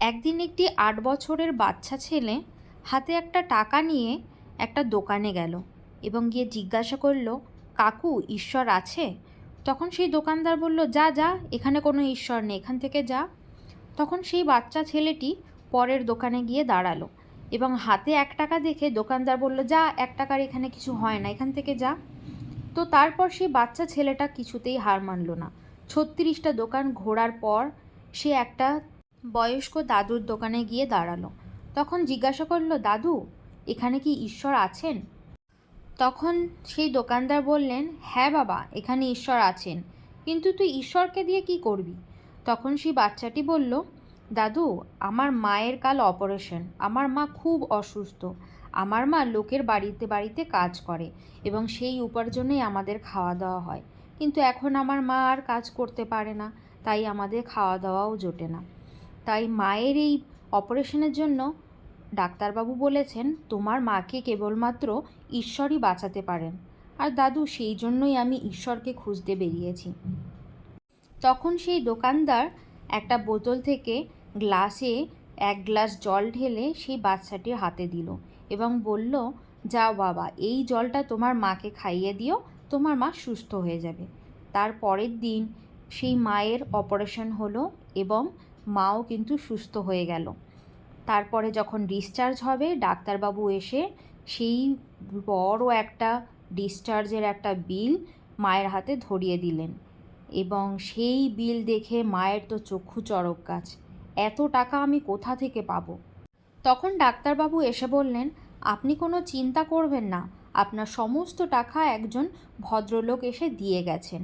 একদিন একটি আট বছরের বাচ্চা ছেলে হাতে একটা টাকা নিয়ে একটা দোকানে গেল এবং গিয়ে জিজ্ঞাসা করল, কাকু, ঈশ্বর আছে? তখন সেই দোকানদার বলল, যা যা, এখানে কোনো ঈশ্বর নেই, এখান থেকে যা। তখন সেই বাচ্চা ছেলেটি পরের দোকানে গিয়ে দাঁড়াল এবং হাতে এক টাকা দেখে দোকানদার বলল, যা, এক টাকার এখানে কিছু হয় না, এখান থেকে যা। তো তারপর সেই বাচ্চা ছেলেটা কিছুতেই হার মানলো না। ছত্রিশটা দোকান ঘোরার পর সে একটা বয়স্ক দাদুর দোকানে গিয়ে দাঁড়াল। তখন জিজ্ঞাসা করল, দাদু, এখানে কি ঈশ্বর আছেন? তখন সেই দোকানদার বললেন হ্যাঁ বাবা, এখানে ঈশ্বর আছেন। কিন্তু তুই ঈশ্বরকে দিয়ে কি করবি? তখন সেই বাচ্চাটি বলল, দাদু, আমার মায়ের কাল অপারেশন। আমার মা খুব অসুস্থ। আমার মা লোকের বাড়িতে বাড়িতে কাজ করে এবং সেই উপার্জনেই আমাদের খাওয়া দাওয়া হয়। কিন্তু এখন আমার মা আর কাজ করতে পারে না, তাই আমাদের খাওয়া দাওয়াও জোটে না। তাই মায়ের এই অপারেশনের জন্য ডাক্তারবাবু বলেছেন, তোমার মাকে কেবলমাত্র ঈশ্বরই বাঁচাতে পারেন। আর দাদু, সেই জন্যই আমি ঈশ্বরকে খুঁজতে বেরিয়েছি। তখন সেই দোকানদার একটা বোতল থেকে গ্লাসে এক গ্লাস জল ঢেলে সেই বাচ্চাটির হাতে দিল এবং বলল, যাও বাবা, এই জলটা তোমার মাকে খাইয়ে দিও, তোমার মা সুস্থ হয়ে যাবে। তার পরের দিন সেই মায়ের অপারেশন হলো এবং মাও কিন্তু সুস্থ হয়ে গেল। তারপরে যখন ডিসচার্জ হবে, ডাক্তারবাবু এসে সেই বড় একটা ডিসচার্জের একটা বিল মায়ের হাতে ধরিয়ে দিলেন এবং সেই বিল দেখে মায়ের তো চক্ষু চড়ক গাছ, এত টাকা আমি কোথা থেকে পাবো? তখন ডাক্তারবাবু এসে বললেন, আপনি কোনো চিন্তা করবেন না, আপনার সমস্ত টাকা একজন ভদ্রলোক এসে দিয়ে গেছেন।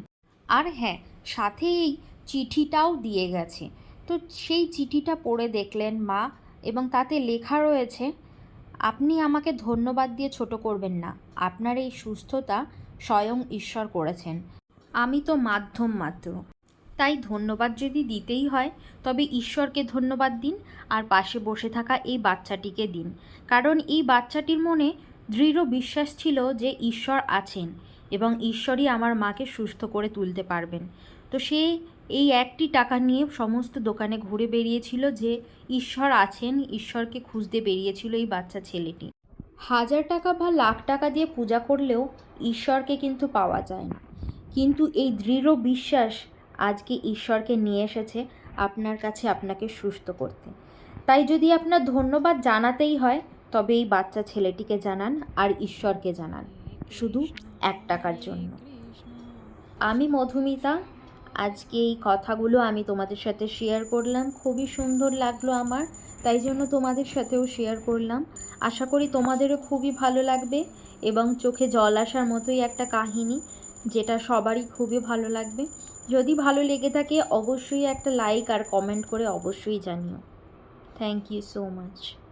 আর হ্যাঁ সাথে এই চিঠিটাও দিয়ে গেছে। তো সেই চিঠিটা পড়ে দেখলেন মা এবং তাতে লেখা রয়েছে, আপনি আমাকে ধন্যবাদ দিয়ে ছোট করবেন না। আপনার এই সুস্থতা স্বয়ং ঈশ্বর করেছেন। আমি তো মাধ্যম মাত্র। তাই ধন্যবাদ যদি দিতেই হয়, তবে ঈশ্বরকে ধন্যবাদ দিন আর পাশে বসে থাকা এই বাচ্চাটিকে দিন। কারণ এই বাচ্চাটির মনে দৃঢ় বিশ্বাস ছিল যে ঈশ্বর আছেন এবং ঈশ্বরই আমার মাকে সুস্থ করে তুলতে পারবেন। তো সে এই একটি টাকা নিয়ে সমস্ত দোকানে ঘুরে বেরিয়েছিল যে ঈশ্বর আছেন, ঈশ্বরকে খুঁজতে বেরিয়েছিল এই বাচ্চা ছেলেটি। হাজার টাকা বা লাখ টাকা দিয়ে পূজা করলেও ঈশ্বরকে কিন্তু পাওয়া যায় না। কিন্তু এই দৃঢ় বিশ্বাস আজকে ঈশ্বরকে নিয়ে এসেছে আপনার কাছে আপনাকে সুস্থ করতে। তাই যদি আপনার ধন্যবাদ জানাতেই হয়, তবে এই বাচ্চা ছেলেটিকে জানান আর ঈশ্বরকে জানান। শুধু এক টাকার জন্য। আমি মধুমিতা আজকে এই কথাগুলো আমি তোমাদের সাথে শেয়ার করলাম। খুবই সুন্দর লাগল আমার, তাই জন্য তোমাদের সাথেও শেয়ার করলাম। আশা করি তোমাদেরও খুবই ভালো লাগবে এবং চোখে জল আসার মতোই একটা কাহিনী, যেটা সবারই খুবই ভালো লাগবে। যদি ভালো লেগে থাকে, অবশ্যই একটা লাইক আর কমেন্ট করে অবশ্যই জানিও। Thank you so much